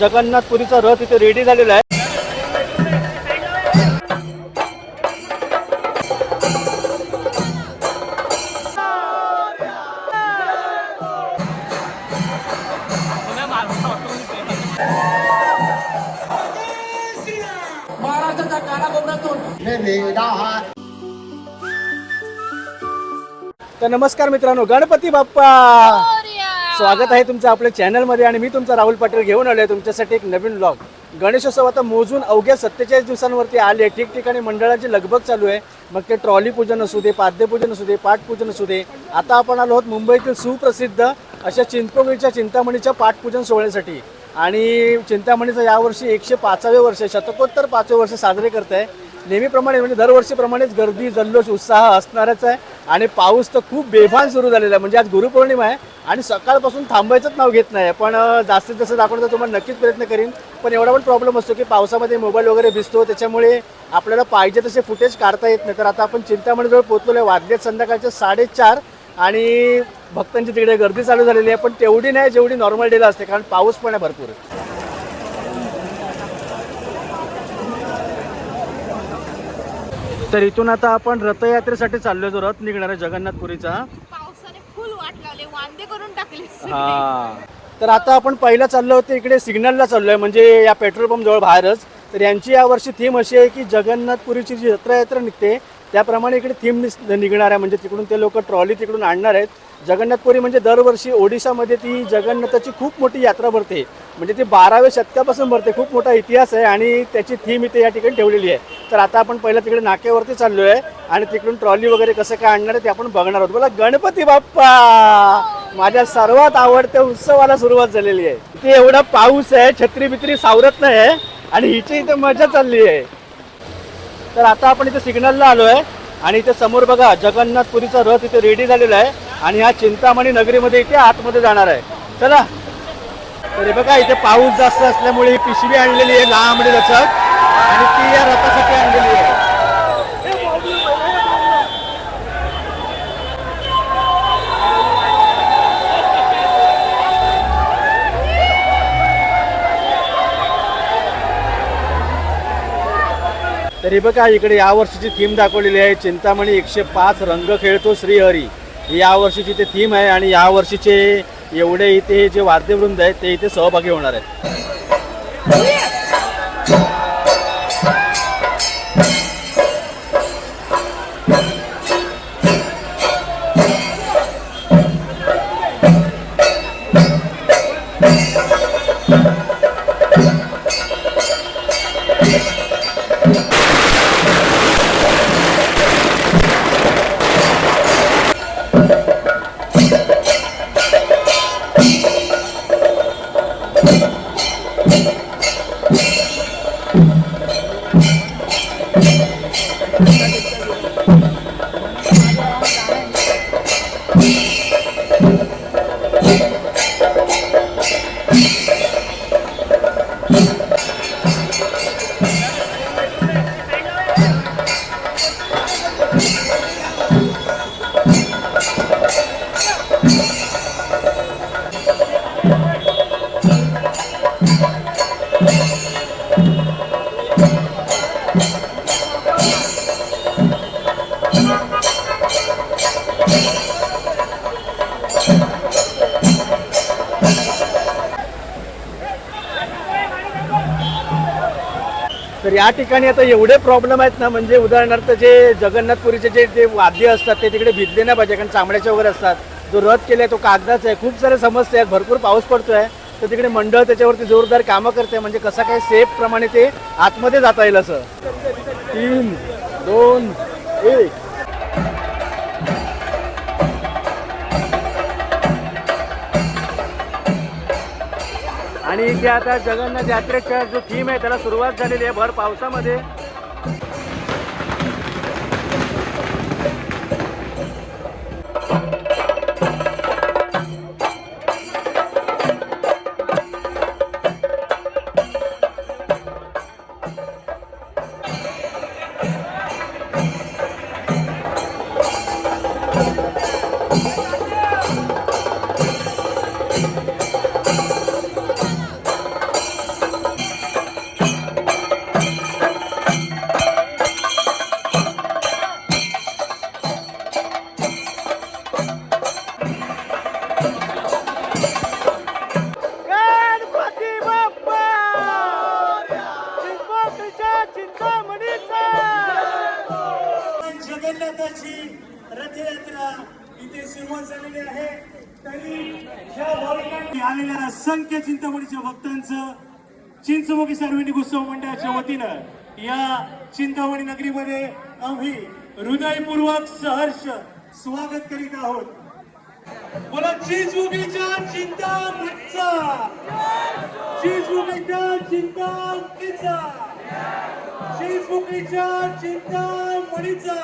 जगन्नाथपुरीचा रथ इथे रेडी झालेला आहे. तर नमस्कार मित्रांनो गणपती बाप्पा! स्वागत आहे तुमचं आपल्या चॅनलमध्ये आणि मी तुमचा राहुल पाटील घेऊन आलो आहे तुमच्यासाठी एक नवीन ब्लॉग गणेशोत्सव आता मोजून अवघ्या सत्तेचाळीस दिवसांवरती आले. ठिकठिकाणी मंडळाची लगबग चालू आहे. मग ते ट्रॉली पूजन असू दे पाद्यपूजन असू दे पाठपूजन असू दे. आता आपण आलो आहोत मुंबईतील सुप्रसिद्ध अशा चिंचपोकळीच्या चिंतामणीच्या पाठपूजन सोहळ्यासाठी. आणि चिंतामणीचं यावर्षी एकशे पाचावे वर्ष शतकोत्तर पाचवे वर्ष साजरे करत आहे नेहमीप्रमाणे म्हणजे दरवर्षीप्रमाणेच गर्दी जल्लोष उत्साह असणारच आहे. आणि पाऊस तर खूप बेभान सुरू झालेला आहे. म्हणजे आज गुरुपौर्णिमा आहे आणि सकाळपासून थांबायचंच नाव घेत नाही पण जास्तीत जास्त दाखवण्याचा तुम्हाला नक्कीच प्रयत्न करीन. पण एवढा पण प्रॉब्लेम असतो की पावसामध्ये मोबाईल वगैरे भिजतो. त्याच्यामुळे आपल्याला पाहिजे तसे फुटेज काढता येत नाही. तर आता आपण चिंतामणीजवळ पोहोचलो आहे. वाजलेत संध्याकाळचे साडेचार आणि भक्तांची तिकडे गर्दी चालू झालेली आहे. पण तेवढी नाही जेवढी नॉर्मल डेला असते. कारण पाऊस पण आहे भरपूर. तर इथून आता आपण रथयात्रेसाठी चाललोय जो रथ निघणार आहे जगन्नाथपुरीचा. पावसाने फुल वाट लावले वांदे करून टाकले हा. तर आता आपण पहिला चाललो होतो इकडे सिग्नलला चाललोय म्हणजे या पेट्रोल पंप जवळ बाहेरच. तर यांची यावर्षी थीम अशी आहे की जगन्नाथपुरीची जी जत्रायात्रा निघते त्याप्रमाणे इकडे थीम निघणार आहे म्हणजे तिकडून ते लोक ट्रॉली तिकडून आणणार आहेत. जगन्नाथपुरी म्हणजे दरवर्षी ओडिशामध्ये ती जगन्नाथाची खूप मोठी यात्रा भरते. म्हणजे ती बाराव्या शतकापासून भरते. खूप मोठा इतिहास आहे आणि त्याची थीम इथे या ठिकाणी ठेवलेली आहे. तर आता आपण पहिला तिकडे नाक्यावरती चाललो आहे आणि तिकडून ट्रॉली वगैरे कसं काय आणणार आहे ते आपण बघणार आहोत. बोला गणपती बाप्पा! माझ्या सर्वात आवडत्या उत्सवाला सुरुवात झालेली आहे. इथे एवढा पाऊस आहे छत्री बित्री सावरत नाही आहे आणि हिची इथे मजा चालली आहे. तर आता आपण इथे सिग्नलला आलो आहे आणि इथे समोर बघा जगन्नाथपुरीचा रथ इथे रेडी झालेला आहे आणि हा चिंतामणी नगरीमध्ये इथे आतमध्ये जाणार आहे. चला. तर बघा इथे पाऊस जास्त असल्यामुळे ही पिशवी आणलेली आहे लांब लचक आणि ती या रथासाठी आणलेली आहे. तरी बघा इकडे या वर्षीची थीम दाखवलेली आहे. चिंतामणी एकशे पाच रंग खेळतो श्रीहरी. ही या वर्षीची ते थीम आहे आणि या वर्षीचे एवढे इथे जे वाद्यवृंद आहेत ते इथे सहभागी होणार आहेत. तर या ठिकाणी आता एवढे प्रॉब्लेम आहेत ना म्हणजे उदाहरणार्थ जे जगन्नाथपुरीचे जे जे वाद्य असतात ते तिकडे भिजले नाही पाहिजे कारण चांबड्याच्या वगैरे असतात. जो रथ आहे तो कागदाचा आहे. खूप साऱ्या समस्या आहेत. भरपूर पाऊस पडतो आहे तर तिकडे मंडळ त्याच्यावरती जोरदार कामं करते. म्हणजे कसं काय सेफ प्रमाणे ते आतमध्ये जाता येईल असं. तीन दोन एक. आणि इथे आता जगन्नाथ यात्रेच्या जो थीम आहे त्याला सुरुवात झालेली आहे. भर पावसामध्ये असंख्य चिंतामणीच्या भक्तांचं चिंचमुखी सार्वजनिक उत्सव मंडळाच्या वतीनं या चिंतामणी नगरीमध्ये आम्ही हृदयपूर्वक सहर्ष स्वागत करीत आहोत. बोला चिंचमुखीच्या चिंता चिंचमुखीच्या चिंतामणीचा. चिंचमुखीच्या चिंता मणीचा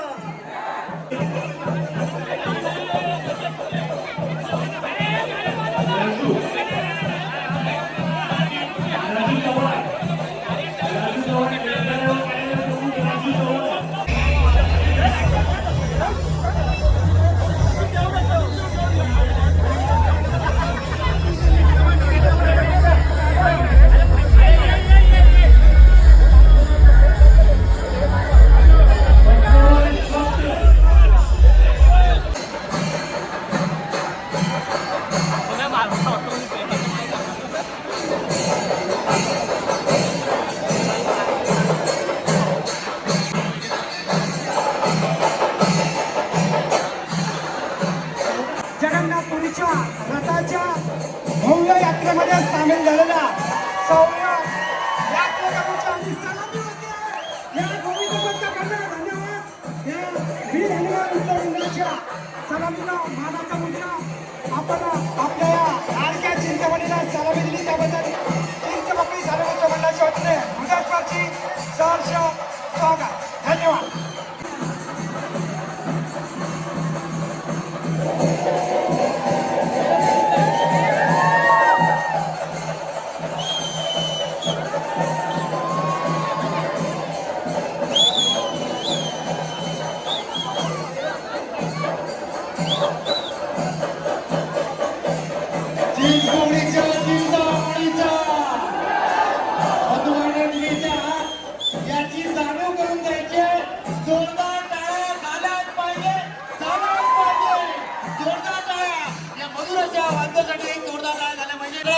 सलामीला मानाचा मुद्रा आपण आपल्या या लाडक्या चिंतामणीला सलामी दिली त्याबद्दल चिंचमकळी सार्वजनिक उत्सव मंडळाच्या वतीने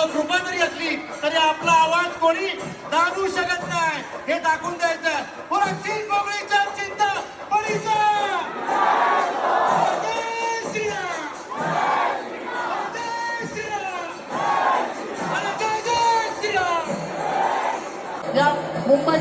कृपा जरी असली तरी आपला आवाज कोणी दाबू शकत नाही हे दाखवून द्यायचं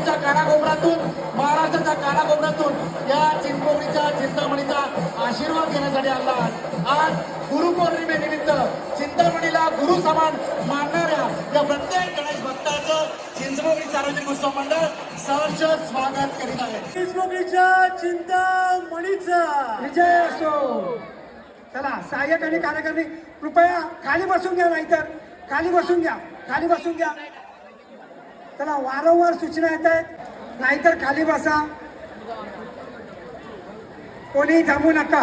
मुंबईच्या कानाकोपऱ्यातून महाराष्ट्राच्या कानाकोपऱ्यातून या चिंचपोळीच्या चिंतामणीचा आशीर्वाद घेण्यासाठी आला आहात. आज गुरुपौर्णिमेनिमित्त चिंतामणीला गुरु समान मानणाऱ्या या प्रत्येक गणेश भक्ताचं चिंचपोळी सार्वजनिक उत्सव मंडळ सहर्ष स्वागत करीत आहे. चिंचपोळीच्या चिंतामणीचा विजय असो. चला सहाय्यक आणि कार्यकर्ते कृपया खाली बसून घ्या नाहीतर खाली बसून घ्या खाली बसून घ्या. चला वारंवार सूचना येत आहेत. नाहीतर खाली बसा. कोणी थांबू नका.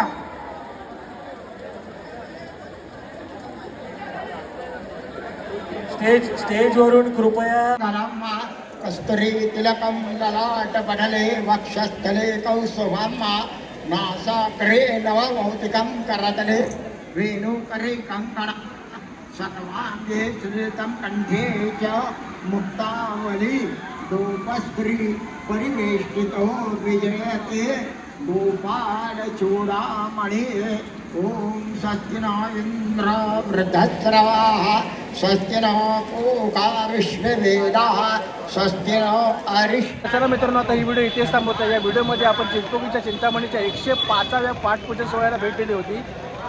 स्टेज स्टेजवरून कृपया कस्तुरी तिलकं ललाटपटले वक्षस्थले कौस्तुभं नासाग्रे नवभौतिकं करतले। वेणुकरे कङ्कण सर्वाङ्गे सुरितं कण्ठे च। मुक्तावली दोपस्त्री परिवेष्टितो हो विजयते गोपालचूडामणि ॐ स्वस्ति इन्द्र वृद्धस्रवाः स्वस्ति न पूका विश्ववेदाः स्वस्ति न अरिष्ट चला मित्रांनो आता ही व्हिडिओ इथेच थांबवतो या व्हिडिओमध्ये आपण चिंतोगीच्या चिंतामणीच्या एकशे पाचाव्या पाठपूजा सोहळ्याला भेट दिली होती.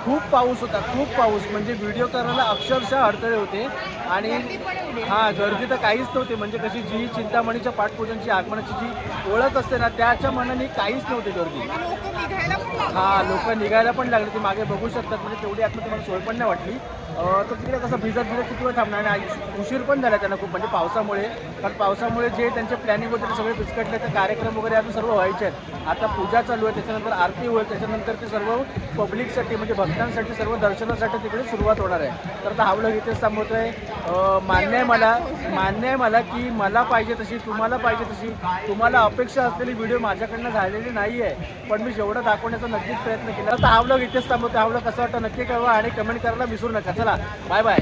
खूप पाऊस होता खूप पाऊस. म्हणजे व्हिडिओ करायला अक्षरशः अडथळे होते. आणि हां गर्दी तर काहीच नव्हती. म्हणजे कशी जी चिंतामणीच्या पाठपूजनची आगमनाची जी ओळख असते ना त्याच्या मनाने काहीच नव्हती गर्दी. हा लोक निघायला पण लागले. ते मागे बघू शकतात. म्हणजे तेवढी आतमध्ये तुम्हाला सोय पण नाही वाटली. तर तिकडे कसं भिजत भिजत किती वेळ थांबणार आणि उशीर पण झाला त्यांना खूप म्हणजे पावसामुळे. कारण पावसामुळे जे त्यांचे प्लॅनिंग वगैरे सगळे फिसकटले तर कार्यक्रम वगैरे अजून सर्व व्हायचे आहेत. आता पूजा चालू आहे त्याच्यानंतर आरती होईल त्याच्यानंतर ते सर्व पब्लिकसाठी म्हणजे भक्तांसाठी सर्व दर्शनासाठी तिकडे सुरुवात होणार आहे. तर आता हा व्लॉग इथेच थांबवतो आहे मान्य आहे मला मान्य आहे मला की मला पाहिजे तशी तुम्हाला पाहिजे तशी तुम्हाला अपेक्षा असलेली व्हिडिओ माझ्याकडनं झालेली नाही आहे. पण मी जेवढं दाखवण्याचा नक्कीच प्रयत्न केला. तर हा व्लॉग इथेच थांबवतो हा व्लॉग कसं वाटतं नक्की कळवा आणि कमेंट करायला विसरू नका. चला बाय बाय